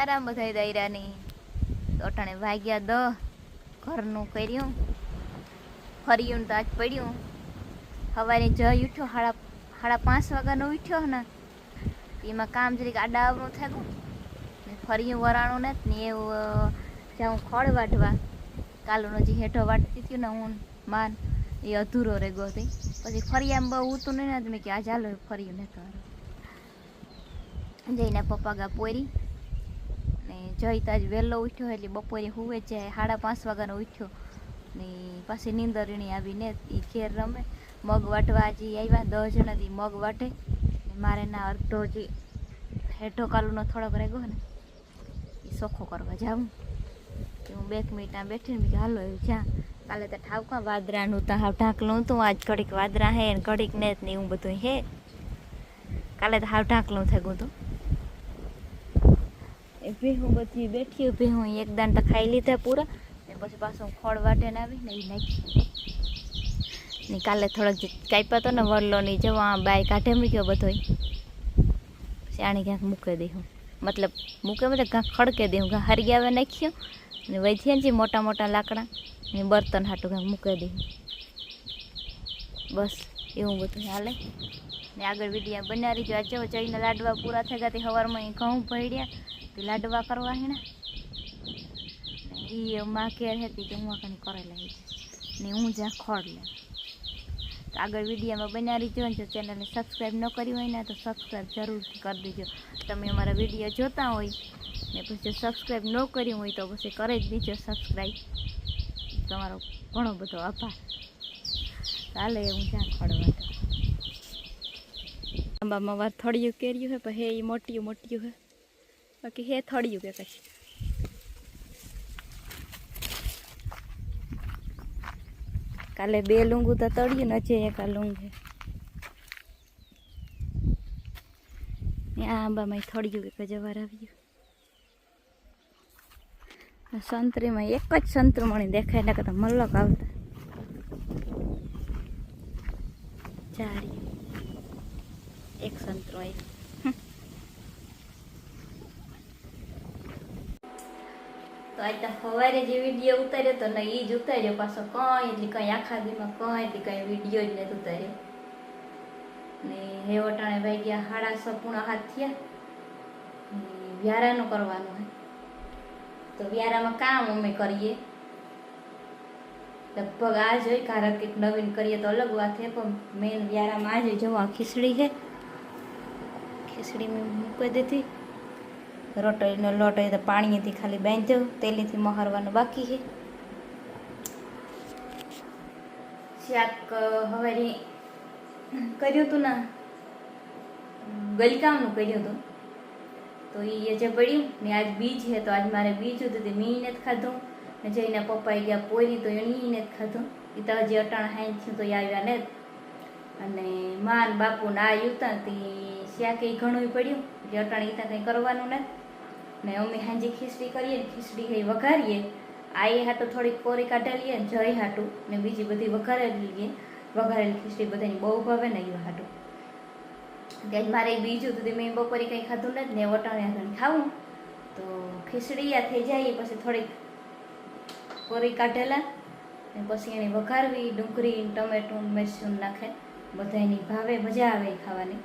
સીતારામ બધાય દાયરાની અટાણે વાગ્યા દ ઘરનું કર્યું. ફર્યું તો આજ પડ્યું. સવારે જઈ ઉઠ્યો સાડા સાડા પાંચ વાગ્યાનો ઉઠ્યો ને. એમાં કામ જરીક આડા આવનું થયું ને ફર્યું વરાણું ને ને એવું અ, જાઉં ખોળ વાટવા કાલુનો જે હેઠો વાટતી હતી ને હું માન એ અધૂરો રહી ગયો હતી. પછી ફરી આમ બહુ ઉતું નહીં ને મેં કે આ ચાલો ફર્યું ને તો જઈને પપ્પા ગા પોરી. જઈ તાજ વહેલો ઉઠ્યો એટલે બપોરે હુવે જ સાડા પાંચ વાગ્યાનો ઉઠ્યો. ને પાછી નીંદરણી આવીને એ ઘેર રમે. મગ વાટવા જે આવ્યા, દસ જણાથી મગ વાટે. મારે ના અડધો જે હેઠો કાલુનો થોડોક રેગો ને એ સોખો કરવા જાઉં. હું બે મિનિટ બેઠીને બેઠી ને હાલો જ્યાં કાલે તો ઠાવકા વાદરાનું તો હાવ ઢાંકલું હતું, આજ ઘડીક વાદરા હે ને ઘડીક ને ને હું બધું હે. કાલે તો હાવ ઢાંકલું થઈ ગયું હતું. એ ભેહું બધી બેઠી ભેહું એક દાન તો ખાઈ લીધા પૂરા. ને પછી પાછું ખોળ વાટેને આવીને એ નાખી. ને કાલે થોડોક જે તો હતો ને વરલો ની જવા બાય કાઢે મૂક્યો બધોય. પછી આને ક્યાંક મૂકી દઉં મતલબ મૂકે મતલબ ક્યાંક ખડકે દઉં ક્યાંક હરી આવે નાખ્યો. ને વૈથિયા ને જે મોટા મોટા લાકડા, ને બર્તન હાટું ક્યાંક મૂકી દઉં બસ, એવું બધું હાલે. ને આગળ વિડીયા બનાવી જો આજે જઈને લાડવા પૂરા થઈ ગયા. તે સવારમાં અહીં ઘઉં ભર્યા. તે લાડવા કરવા હેણા. એ માં ઘેર હતી કે હું કઈ કરેલા ને હું જ્યાં ખોડ લે આગળ વિડીયોમાં બનાવી જો જો ચેનલને સબસ્ક્રાઈબ ન કરી હોય ને તો સબસ્ક્રાઈબ જરૂરથી કરી દેજો. તમે અમારા વીડિયો જોતા હોય ને પછી સબસ્ક્રાઈબ ન કર્યું હોય તો પછી કરી જ દેજો સબસ્ક્રાઈબ તમારો ઘણો બધો આભાર. ચાલે હું જ્યાં ખોડવા આંબામાં વાર થળિયું કેર્યું હે, પણ હે એ મોટિયું મોટિયું હે. બાકી હે થળિયું કે કઈ. કાલે બે લુંગુ તો તળ્યું ને હજી એક આ લુંગ આ આંબામાં થળિયું કે જવાર આવ્યું. સંતરીમાં એક જ સંતરમણી દેખાય ને કરતા મલ્લક આવતા. ચારી એક સંતરો તો આજ તો સવારે જે વીડિયો ઉતાર્યો તો ને એ જ ઉતાર્યો પાછો કંઈ, એટલે કંઈ આખા દીમાં કંઈ એટલે કંઈ વીડિયો જ નથી ઉતાર્યો. ને હે વટાણે ભાઈ ગયા સાડા છ પૂણા હાથ થયા. વ્યારાનું કરવાનું હોય તો વ્યારામાં કામ અમે કરીએ. લગભગ આ હોય, કારણ કે નવીન કરીએ તો અલગ વાત છે, પણ મેન વ્યારામાં આ જ જવા ખીચડી છે. ખીચડી મેં મૂકી દીધી. રોટલીનો લોટ હોય તો પાણીથી ખાલી બાંધ્યો, તેલીથી મહારવાનું બાકી છે. શાક હવે કર્યું હતું ને? ગલકામનું કર્યું હતું તો એ જે પડ્યું, ને આજ બીજ છે, તો આજ મારે બીજ હતું તે મીને જ ખાધું. ને જઈને પપ્પાએ ગયા પોરી, તો એને જ ખાધું. એ તો હજી અટાણ હાઈ થયું તો એ આવ્યા ને અને માન બાપુ ના આ તા તે શાક એ ઘણું પડ્યું, એટલે અટાણે ત્યાં કંઈ કરવાનું નથી. ને અમે હાંજી ખીચડી કરીએ ને ખીચડી કંઈ વઘારીએ, આ એ હાટું થોડીક કોરી કાઢેલીએ ને જય હાટું, ને બીજી બધી વઘારેલી લઈએ. વઘારેલી ખીચડી બધાની બહુ ભાવે ને એ હાટું. ત્યાં મારે બીજું તો મેં બપોરે કંઈ ખાધું નથી, ને વટાણે આગળ ખાવું. તો ખીચડી આ થઈ જાય, પછી થોડીક કોરી કાઢેલા, ને પછી એને વઘારવી, ડુંગળી ટમેટું મરચું નાખે. બધાની ભાવે મજા આવે ખાવાની.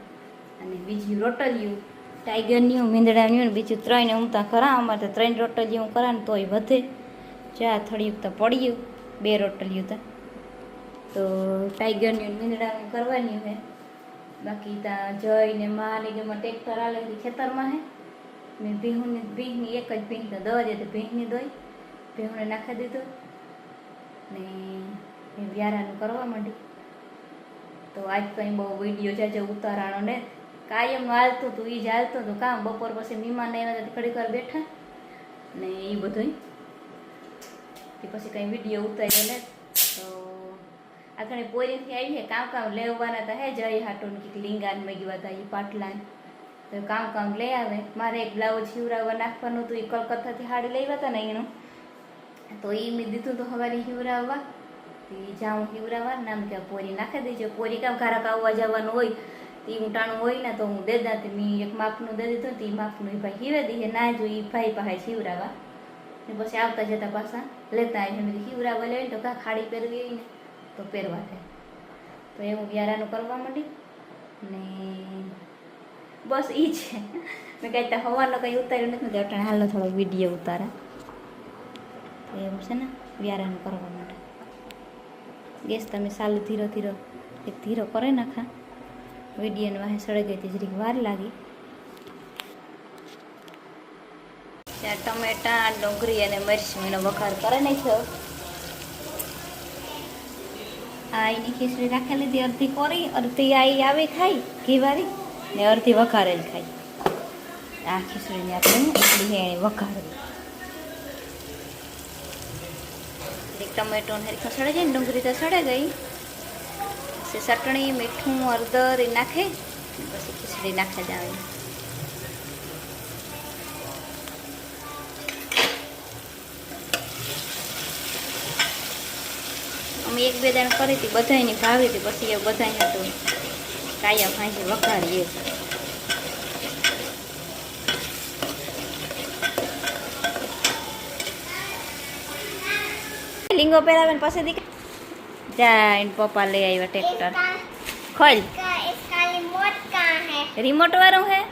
અને બીજી રોટલિયું ટાઈગરની મીંદડાની બીજું ત્રણ ઉમતા ખરા, અમારે તો ત્રણ રોટલિયું કરા ને તોય વધે. ચા થળિયું તો પડ્યું બે રોટલીયું તો. તો ટાઈગરની મીંદડાનું કરવાની હે બાકી ત્યાં જઈને માને ને ગેમાં ટ્રેક્ટર આલે ખેતરમાં હે. મેં ભીહુની ભીહની એક જ ભીહ તો દવા દે તો ભીહની દોઈ ભીહુને નાખી દીધું. ને વ્યારાનું કરવા માંડ્યું. તો આજ કંઈ બહુ વીડિયો જાજે ઉતારાણો ને. કાયમ હાલતું હતું એ જ હાલતું હતું. કામ બપોર પછી મહેમાન આવ્યા હતા ઘડીક વાર બેઠા. ને એ બધું તે પછી કંઈ વીડિયો ઉતાર્યો ને તો આગળ પોરીથી આવીએ, કામ કામ લેવાના હતા હે જય હાટું કંઈક લીંગાન મગ્યા હતા એ પાટલાન. તો કામ કામ લઈ આવે. મારે એક બ્લાઉઝ હિવરાવવા નાખવાનું હતું એ કલકત્તાથી હાડી લેવા હતા ને એનું. તો એ મેં દીધું તો હવારે હિવરાવવા જાઉં હિવરાવવા નામ કે પોરી નાખી દેજો. પોરી કામ ઘરાક આવવા જવાનું હોય તે હું ટાણું હોય ને તો હું દે દાતી, મેં એક માપનું દે દીધું તે માપનું એ ભાઈ હીવે દીધે, ના જો એ ભાઈ પાસે શિવરાવા ને પછી આવતા જતા પાછા લેતા આવી મેં શિવરાવા ને તો કાં ખાડી પહેરવી હોય ને તો પહેરવા થાય તો એવું વ્યારાનું કરવા માંડી ને બસ એ છે મેં કાંઈ તો હવાનો કંઈ ઉતાર્યું નથી અટાણે હાલનો થોડો વીડિયો ઉતારા. તો એવું છે ને, વ્યારાનું કરવા માટે. ગેસ તમે સાલું ધીરો ધીરો, એક ધીરો કરે નાખા. વિડીયોને વાહે સળી ગઈ હતી જરીક વાર લાગી. ત્યાં ટમેટા ડુંગળી અને મરચું એનો વઘાર કરે નાખ્યો આ એની ખીચડી રાખી લીધી અડધી કોરી અડધી આઈ આવે ખાઈ ઘીવાળી ને અડધી વઘારેલ ખાઈ. આ ખીચડીને આપણે એટલી એની ટમેટો ને હરીખો સડે જાય ને ડુંગળી તો સડે ગઈ પછી ચટણી, મીઠું, હળદર, એ નાખે. પછી ખીચડી નાખે જ આવે. અમે એક બે દાણ કરી હતી, બધાયની ભાવી હતી, પછી એ બધાય હતું કાયા ભાંજી વઘારીએ. લીંગો પહેરાવે પછી પછી जाइन पापा ले आई ट्रैक्टर खोल। रिमोट वो है?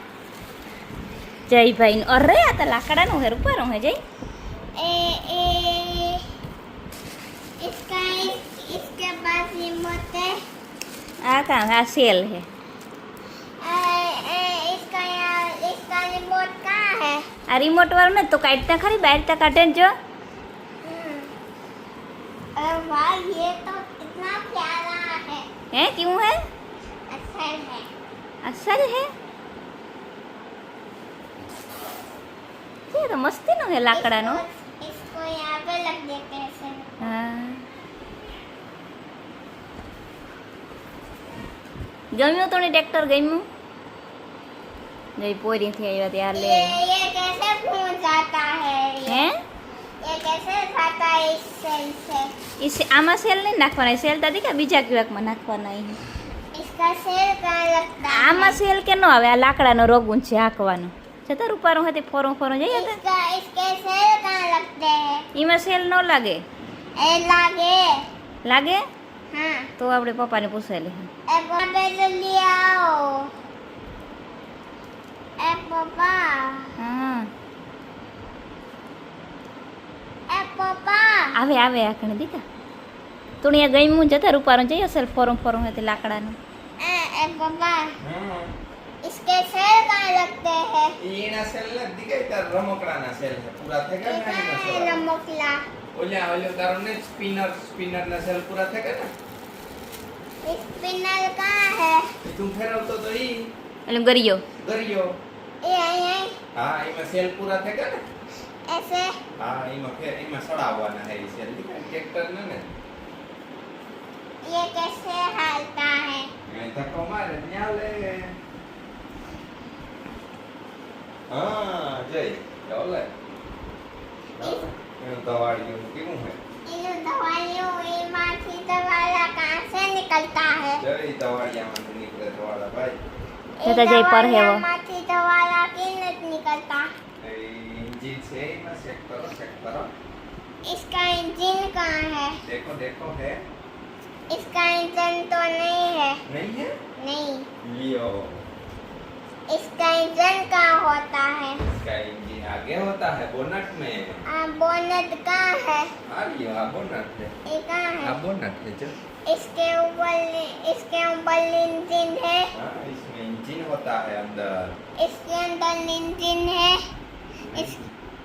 जय भाई और रे आ लाकड़ा नु है रुपा रो है जय। ए ए इसका इसके पास रिमोट है। आ का है सेल है। ए ए इसका यार इसका रिमोट का है? आ रिमोट वाला ना तो काटता खाली बाहर तक काटन जो। हम्म। ए वाह ये तो है હે કેવું હે अच्छा है અસલ હે ये तो મસ્તી નો હે લાકડાનો इसको, इसको यहाँ पे लग देते हैं ऐसे હા ગમ્યું તો ને ટ્રેક્ટર ગમ્યું જઈ પોરીથી આવ્યા ત્યાં લે ये ये कैसे घूम जाता है હે ये ये આમાં સેલ નહીં નાખવાના સેલ દાદી કે બીજા કેવાકમાં નાખવાના આમાં સેલ કે નો આવે? આ લાકડાનો રોગું છે હાંકવાનો. છતાં રૂપારું હતી ફોરું ફોરું જઈએ એમાં સેલ ન લાગે. લાગે. લાગે? તો આપણે પપ્પાને પૂછાય લે પપ્પા. હા. ए पापा આવે આવે આખણે દીકા તું અહીંયા ગઈ જતા રૂપારું જઈએ સેલ ફોરું ફોરું હતી લાકડાનું ए ए पापा હા इसके सेल कहाँ लगते हैं એના સેલ ને દીકાય તાર રમકડાના સેલ છે પૂરા થઈ ये ગયા ને कहाँ है એના नमकला ઓલ્યા ઓલ્યો તારો ને સ્પિનર સ્પિનર ના સેલ પૂરા થઈ ગયા ને स्पिनर कहाँ है એ તું ફેરવતો તો ઈ એટલે ગરિયો ગરિયો ये आई आई હા એમાં સેલ પૂરા થઈ ગયા ને ऐसे હા એમાં ફેર એમાં સડાવવાના હે ઈ સેલ દીકાય ટ્રેક્ટર ને ને ये कैसे हालता है અહીં ધક્કો મારે ન્યા લે હા જય ચાલ લે એનું દવાડિયું કેવું હે इन दवाइयों में की दवाइयाँ कहाँ से निकलता है જય દવાડિયામાંથી નીકળે દવાડા ભાઈ જતા જઈ પર હેવો. તમારા કે નથી इंजन से ही मैं चेक करो चेक करो। इसका इंजन कहाँ है? देखो देखो है। इसका इंजन तो नहीं है। नहीं है? नहीं। लियो इसका इंजन कहाँ होता है? इसका इंजन आगे होता है बोनट में। आ, बोनट कहाँ है? अरे यहाँ बोनट है। कहाँ है? बोनट है जो इसके ऊपर इसके ऊपर इंजन है। हाँ, इंजन होता है अंदर इसके अंदर इंजन है इस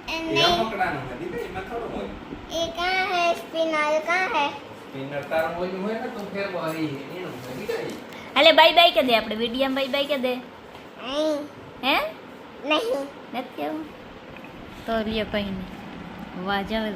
ये नहीं પકડાનું है દીદી એમાં થોડું હોય ये कहाँ है स्पिनर कहाँ है સ્પિનર તારું હોય હોય ને તો ફેર વળી એનું હોય દીદી એટલે બાય બાય કે દે આપણે વિડીયો બાય બાય કે દે नहीं હે नहीं નથી કેવું તો લ્યો કઈ નહીં વાહ જાવે